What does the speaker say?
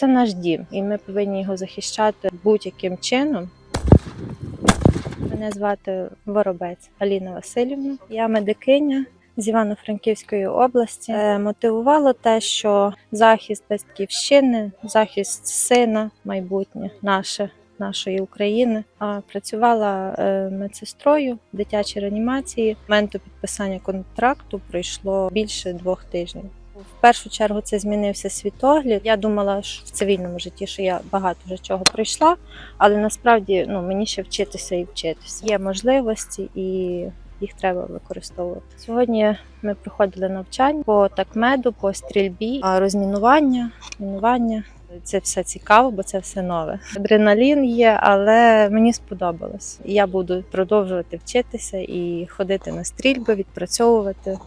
Це наш дім, і ми повинні його захищати будь-яким чином. Мене звати Воробець Аліна Васильівна. Я медикиня з Івано-Франківської області. Е, Мотивувало те, що захист батьківщини, захист сина, майбутнє наше. Нашої України а працювала е, медсестрою в дитячій реанімації. Моменту підписання контракту пройшло більше двох тижнів. В першу чергу це змінився світогляд. Я думала що в цивільному житті, що я багато вже чого пройшла, але насправді ну, мені ще вчитися і вчитися. Є можливості і їх треба використовувати. Сьогодні ми проходили навчання по такмеду, по стрільбі, а розмінування, мінування. Це все цікаво, бо це все нове. Адреналін є, але мені сподобалось. Я буду продовжувати вчитися і ходити на стрільби, відпрацьовувати